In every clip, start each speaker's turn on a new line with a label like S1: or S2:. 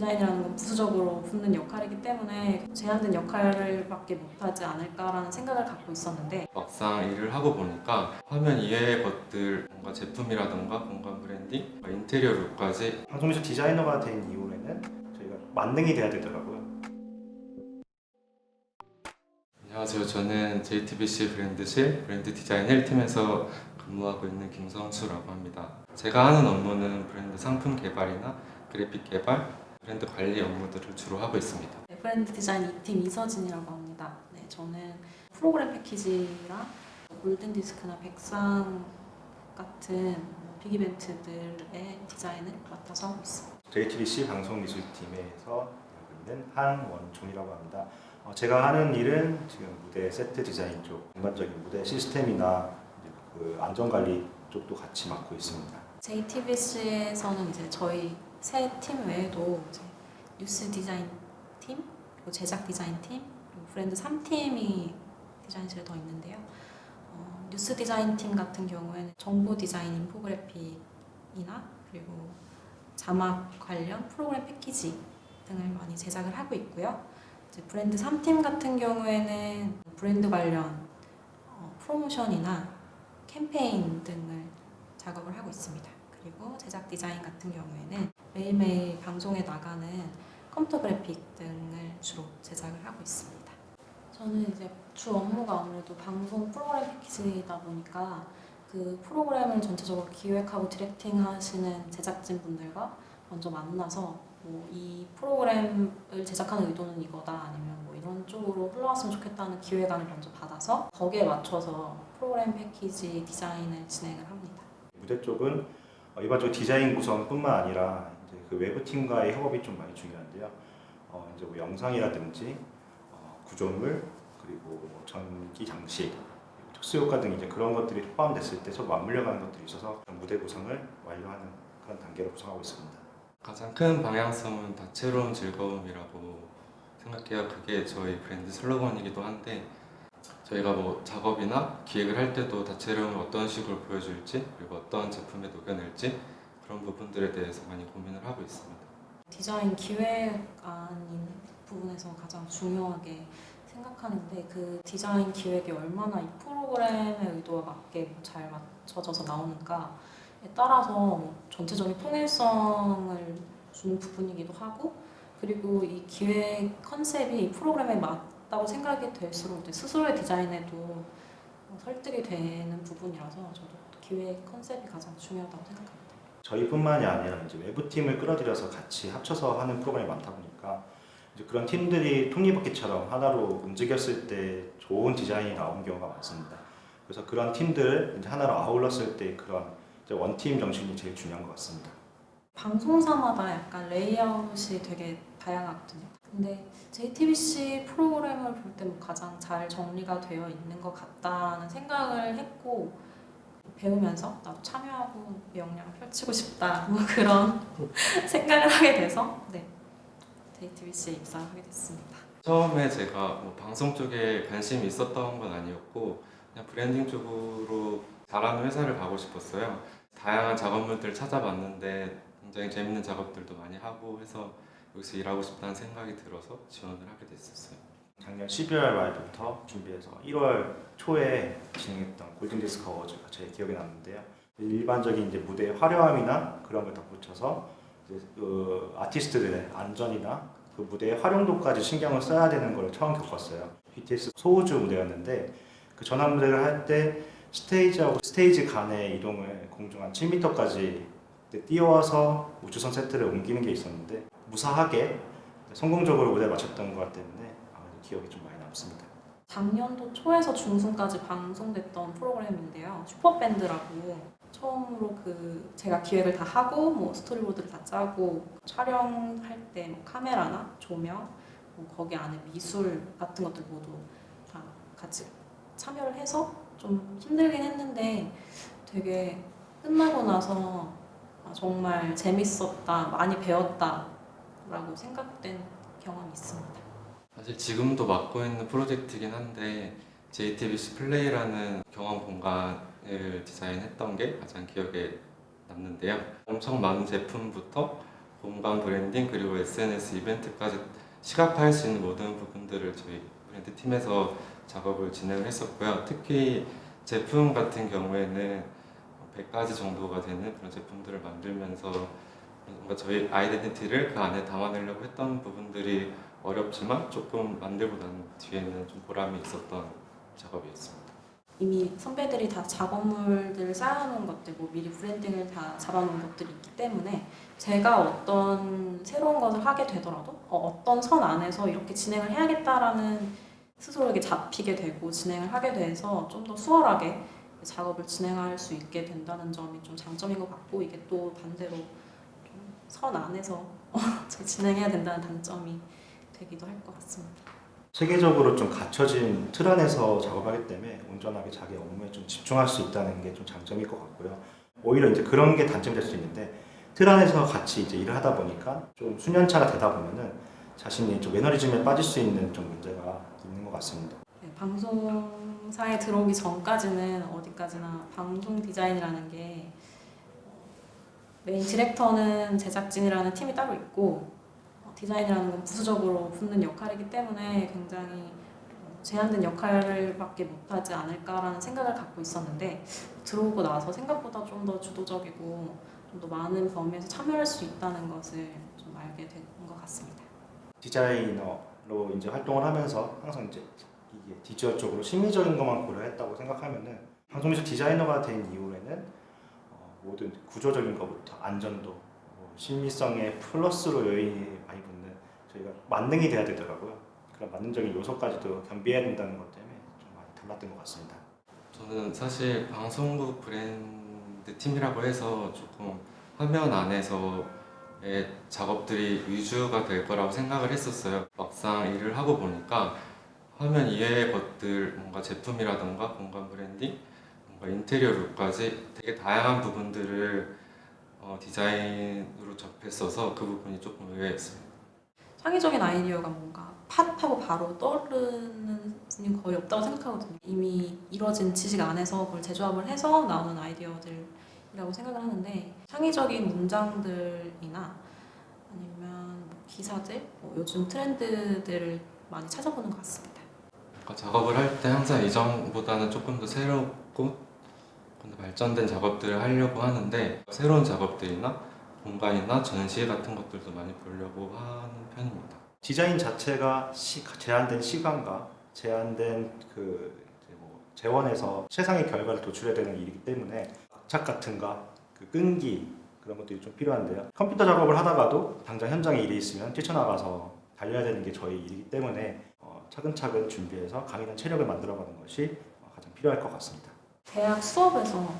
S1: 디자인이라는 건 부수적으로 붙는 역할이기 때문에 제한된 역할을밖에 못하지 않을까라는 생각을 갖고 있었는데
S2: 막상 일을 하고 보니까 화면 이외의 것들 뭔가 제품이라던가 공간 브랜딩, 인테리어 룩까지
S3: 방송미술 디자이너가 된 이후에는 저희가 만능이 돼야 되더라고요.
S2: 안녕하세요. 저는 JTBC 브랜드실 브랜드 디자인 1팀에서 근무하고 있는 김성수라고 합니다. 제가 하는 업무는 브랜드 상품 개발이나 그래픽 개발, 브랜드 관리 업무들을 주로 하고 있습니다.
S1: 네, 브랜드 디자인 2팀 이서진이라고 합니다. 네, 저는 프로그램 패키지랑 골든 디스크나 백상 같은 빅 이벤트들의 디자인을 맡아서 하고 있습니다.
S3: JTBC 방송미술팀에서 일하고 있는 한원종이라고 합니다. 어, 제가 하는 일은 지금 무대 세트 디자인 쪽, 전반적인 무대 시스템이나 이제 그 안전관리 쪽도 같이 맡고 있습니다.
S1: JTBC에서는 이제 저희 세 팀 외에도 이제 뉴스 디자인 팀, 그리고 제작 디자인 팀, 그리고 브랜드 3팀이 디자인실에 더 있는데요. 어, 뉴스 디자인 팀 같은 경우에는 정보 디자인 인포그래픽이나 그리고 자막 관련 프로그램 패키지 등을 많이 제작을 하고 있고요. 이제 브랜드 3팀 같은 경우에는 브랜드 관련 어, 프로모션이나 캠페인 등을 작업을 하고 있습니다. 그리고 제작 디자인 같은 경우에는 매일매일 방송에 나가는 컴퓨터 그래픽 등을 주로 제작을 하고 있습니다. 저는 이제 주 업무가 아무래도 방송 프로그램 패키지이다 보니까 그 프로그램을 전체적으로 기획하고 디렉팅 하시는 제작진 분들과 먼저 만나서 뭐 이 프로그램을 제작하는 의도는 이거다 아니면 뭐 이런 쪽으로 흘러갔으면 좋겠다는 기획안을 먼저 받아서 거기에 맞춰서 프로그램 패키지 디자인을 진행을 합니다.
S3: 무대 쪽은 어, 일반적으로 디자인 구성뿐만 아니라 그 외부 팀과의 협업이 좀 많이 중요한데요. 어, 이제 뭐 영상이라든지 어, 구조물 그리고 뭐 전기 장식 그리고 특수 효과 등 이제 그런 것들이 포함됐을 때 서로 맞물려가는 것들이 있어서 무대 구성을 완료하는 그런 단계로 구성하고 있습니다.
S2: 가장 큰 방향성은 다채로운 즐거움이라고 생각해요. 그게 저희 브랜드 슬로건이기도 한데 저희가 뭐 작업이나 기획을 할 때도 다채로움을 어떤 식으로 보여줄지 그리고 어떤 제품에 녹여낼지 그런 부분들에 대해서 많이 고민을 하고 있습니다.
S1: 디자인 기획안인 부분에서 가장 중요하게 생각하는데 그 디자인 기획이 얼마나 이 프로그램의 의도와 맞게 잘 맞춰져서 나오는가에 따라서 뭐 전체적인 통일성을 주는 부분이기도 하고 그리고 이 기획 컨셉이 이 프로그램에 맞다고 생각이 될수록 스스로의 디자인에도 어, 설득이 되는 부분이라서 저도 기획 컨셉이 가장 중요하다고 생각합니다.
S3: 저희뿐만이 아니라 이제 외부 팀을 끌어들여서 같이 합쳐서 하는 프로그램이 많다 보니까 이제 그런 팀들이 톱니바퀴처럼 하나로 움직였을 때 좋은 디자인이 나온 경우가 많습니다. 그래서 그런 팀들을 이제 하나로 아울렀을 때 그런 원팀 정신이 제일 중요한 것 같습니다.
S1: 방송사마다 약간 레이아웃이 되게 다양하거든요. 근데 JTBC 프로그램을 볼때뭐 가장 잘 정리가 되어 있는 것 같다는 생각을 했고 배우면서 나도 참여하고 역량을 펼치고 싶다 뭐 그런 생각을 하게 돼서 네 JTBC에 입사하게 됐습니다.
S2: 처음에 제가 뭐 방송 쪽에 관심이 있었던 건 아니었고 그냥 브랜딩 쪽으로 잘하는 회사를 가고 싶었어요. 다양한 작업물들 찾아봤는데 굉장히 재밌는 작업들도 많이 하고 해서 여기서 일하고 싶다는 생각이 들어서 지원을 하게 됐었어요.
S3: 작년 12월 말부터 준비해서 1월 초에 진행했던 골든디스크 어워즈가 제 기억에 남는데요. 일반적인 이제 무대의 화려함이나 그런 걸 덧붙여서 그 아티스트들의 안전이나 그 무대의 활용도까지 신경을 써야 되는 걸 처음 겪었어요. BTS 소우주 무대였는데 그 전환 무대를 할 때 스테이지하고 스테이지 간의 이동을 공중 한 7m까지 띄워서 우주선 세트를 옮기는 게 있었는데 무사하게 성공적으로 무대를 마쳤던 것 아무래도 기억이 좀 많이 남습니다.
S1: 작년도 초에서 중순까지 방송됐던 프로그램인데요. 슈퍼밴드라고 처음으로 그 제가 기획을 다 하고 뭐 스토리보드를 다 짜고 촬영할 때 뭐 카메라나 조명, 뭐 거기 안에 미술 같은 것들 모두 다 같이 참여를 해서 좀 힘들긴 했는데 되게 끝나고 나서 아, 정말 재밌었다, 많이 배웠다라고 생각된 경험이 있습니다.
S2: 사실 지금도 맡고 있는 프로젝트이긴 한데 JTBC 플레이라는 경험 공간을 디자인했던 게 가장 기억에 남는데요. 엄청 많은 제품부터 공간 브랜딩 그리고 SNS 이벤트까지 시각화할 수 있는 모든 부분들을 저희 브랜드 팀에서 작업을 진행을 했었고요. 특히 제품 같은 경우에는 100가지 정도가 되는 그런 제품들을 만들면서 뭔가 저희 아이덴티티를 그 안에 담아내려고 했던 부분들이 어렵지만 조금 난 뒤에는 좀 보람이 있었던 작업이었습니다.
S1: 이미 선배들이 다 작업물들을 쌓아놓은 것들, 뭐 미리 브랜딩을 다 잡아놓은 것들이 있기 때문에 제가 어떤 새로운 것을 하게 되더라도 어, 떤 선 안에서 이렇게 진행을 해야겠다라는 스스로에게 잡히게 되고 진행을 하게 돼서 좀 더 수월하게 작업을 진행할 수 있게 된다는 점이 좀 장점인 것 같고 이게 또 반대로 좀선 안에서 잘 진행해야 된다는 단점이 되기도 할 것 같습니다.
S3: 체계적으로 좀 갖춰진 틀 안에서 작업하기 때문에 온전하게 자기 업무에 좀 집중할 수 있다는 게 좀 장점일 것 같고요. 오히려 이제 그런 게 단점이 될 수 있는데 틀 안에서 같이 이제 일을 하다 보니까 좀 수년차가 되다 보면은 자신이 좀 매너리즘에 빠질 수 있는 좀 문제가 있는 것 같습니다.
S1: 네, 방송사에 들어오기 전까지는 어디까지나 방송 디자인이라는 게 어, 메인 디렉터는 제작진이라는 팀이 따로 있고 어, 디자인이라는 건 부수적으로 붙는 역할이기 때문에 굉장히 어, 제한된 역할밖에 못하지 않을까라는 생각을 갖고 있었는데 들어오고 나서 생각보다 좀 더 주도적이고 좀 더 많은 범위에서 참여할 수 있다는 것을 좀 알게 된 것 같습니다.
S3: 디자이너로 이제 활동을 하면서 항상 이제 이게 디지털 쪽으로 심리적인 것만 고려했다고 생각하면은 방송에서 디자이너가 된 이후에는 어, 모든 구조적인 것부터 안전도, 뭐 심리성의 플러스로 요인이 많이 붙는 저희가 만능이 돼야 되더라고요. 그런 만능적인 요소까지도 겸비해야 된다는 것 때문에 좀 많이 달랐던 것 같습니다.
S2: 저는 사실 방송국 브랜드 팀이라고 해서 조금 화면 안에서의 작업들이 위주가 될 거라고 생각을 했었어요. 막상 일을 하고 보니까 화면 이외의 것들, 뭔가 제품이라던가 공간 브랜딩, 뭔가 인테리어 룩까지 되게 다양한 부분들을 어, 디자인으로 접했어서 그 부분이 조금 의외였습니다.
S1: 창의적인 아이디어가 뭔가 팟하고 바로 떠오르는 분이 거의 없다고 생각하거든요. 이미 이루어진 지식 안에서 그걸 재조합을 해서 나오는 아이디어들이라고 생각을 하는데 창의적인 문장들이나 아니면 뭐 기사들, 뭐 요즘 트렌드들을 많이 찾아보는 것 같습니다.
S2: 뭔가 작업을 할 때 항상 이전보다는 조금 더 새롭고 발전된 작업들을 하려고 하는데 새로운 작업들이나 공간이나 전시 같은 것들도 많이 보려고 하는 편입니다.
S3: 디자인 자체가 시, 제한된 시간과 제한된 그 뭐 재원에서 최상의 결과를 도출해야 되는 일이기 때문에 악착 같은가 그 끈기 그런 것들이 좀 필요한데요. 컴퓨터 작업을 하다가도 당장 현장에 일이 있으면 뛰쳐나가서 달려야 되는 게 저희 일이기 때문에 어, 차근차근 준비해서 강인한 체력을 만들어가는 것이 어, 가장 필요할 것 같습니다.
S1: 대학 수업에서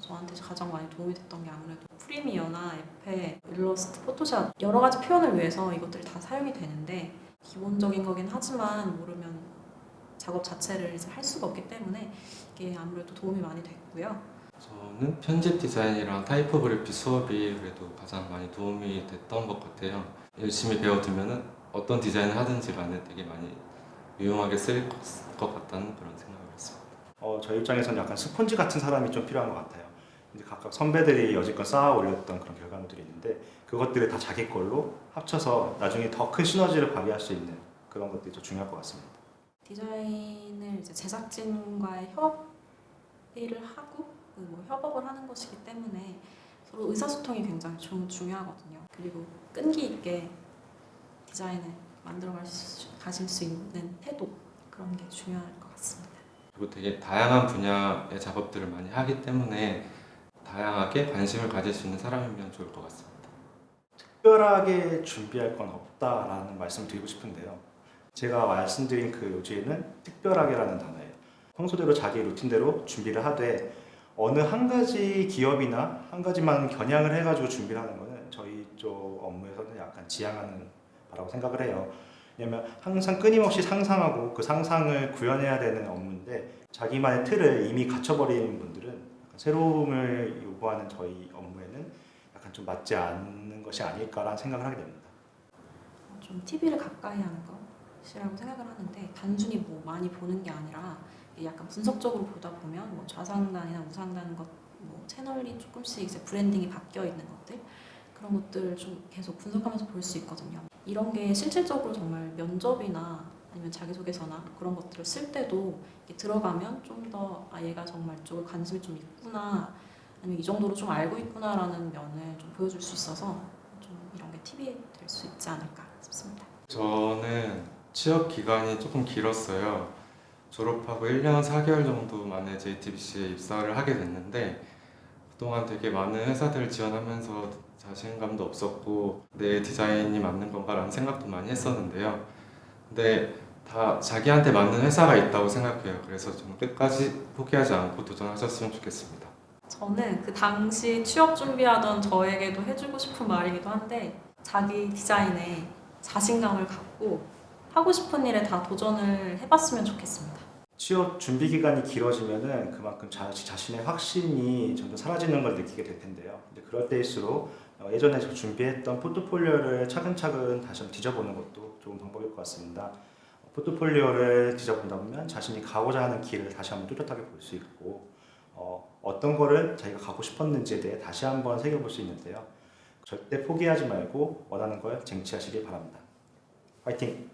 S1: 저한테 가장 많이 도움이 됐던 게 아무래도 프리미어나 에페, 일러스트, 포토샵 여러 가지 표현을 위해서 이것들이 다 사용이 되는데 기본적인 거긴 하지만 모르면 작업 자체를 이제 할 수가 없기 때문에 이게 아무래도 도움이 많이 됐고요.
S2: 저는 편집 디자인이랑 타이포그래피 수업이 그래도 가장 많이 도움이 됐던 것 같아요. 열심히 배워두면은 어떤 디자인을 하든지 간에 되게 많이 유용하게 쓸 것 같다는 그런 했습니다.
S3: 어, 저희 입장에서는 약간 스폰지 같은 사람이 좀 필요한 것 같아요. 이제 각각 선배들이 여지껏 쌓아 올렸던 그런 결과물들이 있는데 그것들을 다 자기 걸로 합쳐서 나중에 더 큰 시너지를 발휘할 수 있는 그런 것들이 더 중요할 것 같습니다.
S1: 디자인을 이제 제작진과의 협의를 하고 그뭐 협업을 하는 것이기 때문에 서로 의사소통이 굉장히 중, 중요하거든요. 그리고 끈기 있게 디자인을 만들어 가실 수 있는 태도 그런 게 중요할 것 같습니다.
S2: 그리고 되게 다양한 분야의 작업들을 많이 하기 때문에 다양하게 관심을 가질 수 있는 사람이면 좋을 것 같습니다.
S3: 특별하게 준비할 건 없다라는 말씀을 드리고 싶은데요. 제가 말씀드린 그 요지에는 특별하게라는 단어예요. 평소대로 자기 루틴대로 준비를 하되 어느 한 가지 기업이나 한 가지만 겨냥을 해가지고 준비를 하는 거는 저희 쪽 업무에서는 약간 지향하는 바라고 생각을 해요. 왜냐면 항상 끊임없이 상상하고 그 상상을 구현해야 되는 업무인데 자기만의 틀을 이미 갖춰버린 분들은 새로움을 요구하는 저희 업무에는 약간 좀 맞지 않는 것이 아닐까라는 생각을 하게 됩니다.
S1: 어, 좀 TV를 가까이 하는 것이라고 생각을 하는데 단순히 뭐 많이 보는 게 아니라 약간 분석적으로 보다 보면 뭐 좌상단이나 우상단 것, 뭐 채널이 조금씩 이제 브랜딩이 바뀌어 있는 것들 그런 것들을 좀 계속 분석하면서 볼 수 있거든요. 이런 게 실질적으로 정말 면접이나 아니면 자기소개서나 그런 것들을 쓸 때도 들어가면 좀 더 아 얘가 정말 이쪽에 관심이 좀 있구나 아니면 이 정도로 좀 알고 있구나라는 면을 좀 보여줄 수 있어서 좀 이런 게 팁이 될 수 있지 않을까 싶습니다.
S2: 저는 취업 기간이 조금 길었어요. 졸업하고 1년 4개월 정도 만에 JTBC에 입사를 하게 됐는데 그동안 되게 많은 회사들을 지원하면서 자신감도 없었고 내 디자인이 맞는 건가라는 생각도 많이 했었는데요. 근데 다 자기한테 맞는 회사가 있다고 생각해요. 그래서 좀 끝까지 포기하지 않고 도전하셨으면 좋겠습니다.
S1: 저는 그 당시 취업 준비하던 저에게도 해주고 싶은 말이기도 한데 자기 디자인에 자신감을 갖고 하고 싶은 일에 다 도전을 해봤으면 좋겠습니다.
S3: 취업 준비 기간이 길어지면은 그만큼 자, 자신의 확신이 점점 사라지는 걸 느끼게 될 텐데요. 근데 그럴 때일수록 어, 예전에 저 준비했던 포트폴리오를 차근차근 다시 한번 뒤져보는 것도 좋은 방법일 것 같습니다. 어, 포트폴리오를 뒤져본다 보면 자신이 가고자 하는 길을 다시 한번 뚜렷하게 볼 수 있고 어, 어떤 거를 자기가 가고 싶었는지에 대해 다시 한번 새겨볼 수 있는데요. 절대 포기하지 말고 원하는 걸 쟁취하시길 바랍니다. 화이팅!